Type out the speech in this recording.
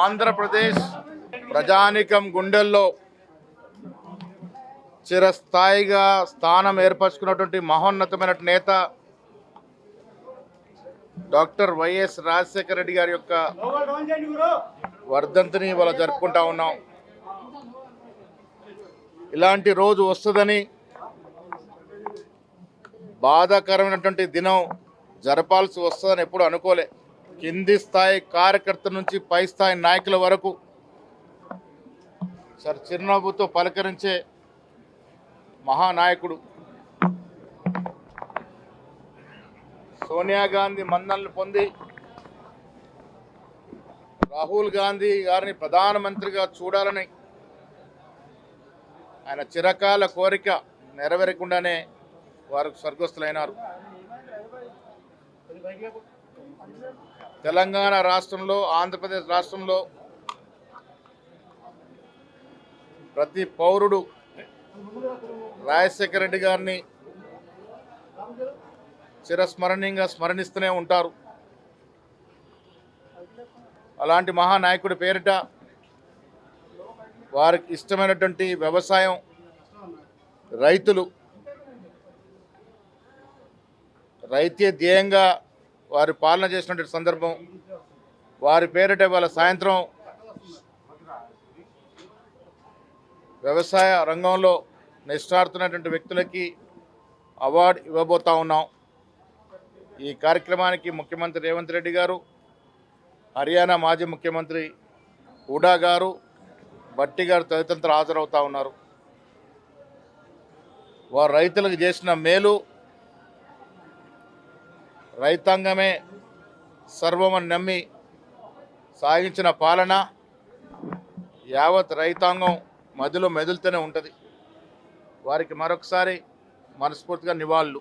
ఆంధ్రప్రదేశ్ ప్రజానికం గుండెల్లో చిరస్థాయిగా స్థానం ఏర్పరచుకున్నటువంటి మహోన్నతమైన నేత డాక్టర్ వైఎస్ రాజశేఖర రెడ్డి గారి యొక్క వర్ధంతిని ఇవాళ జరుపుకుంటా ఉన్నాం. ఇలాంటి రోజు వస్తుందని బాధాకరమైనటువంటి దినం జరపాల్సి వస్తుందని ఎప్పుడు అనుకోలే. కింది స్థాయి కార్యకర్త నుంచి పై స్థాయి నాయకుల వరకు సార్ చిరునవ్వుతో పలకరించే మహానాయకుడు సోనియా గాంధీ మన్నలను పొంది రాహుల్ గాంధీ గారిని ప్రధానమంత్రిగా చూడాలని ఆయన చిరకాల కోరిక నెరవేరకుండానే వారు స్వర్గస్థులైనారు. తెలంగాణ రాష్ట్రంలో ఆంధ్రప్రదేశ్ రాష్ట్రంలో ప్రతి పౌరుడు రాజశేఖర రెడ్డి గారిని చిరస్మరణీయంగా స్మరణిస్తూనే ఉంటారు. అలాంటి మహానాయకుడి పేరిట వారికి ఇష్టమైనటువంటి వ్యవసాయం రైతులు రైతే ధ్యేయంగా వారి పాలన చేసినటువంటి సందర్భం వారి పేరిట వాళ్ళ సాయంత్రం వ్యవసాయ రంగంలో నిష్ఠాడుతున్నటువంటి వ్యక్తులకి అవార్డు ఇవ్వబోతా ఉన్నాం. ఈ కార్యక్రమానికి ముఖ్యమంత్రి రేవంత్ రెడ్డి గారు హర్యానా మాజీ ముఖ్యమంత్రి హూడా గారు బట్టి గారు తదితరులు హాజరవుతా ఉన్నారు. వారు రైతులకు చేసిన మేలు రైతాంగమే సర్వమని నమ్మి సాగించిన పాలన యావత్ రైతాంగం మదిలో మెదులుతూనే ఉంటుంది. వారికి మరొకసారి మనస్ఫూర్తిగా నివాళులు.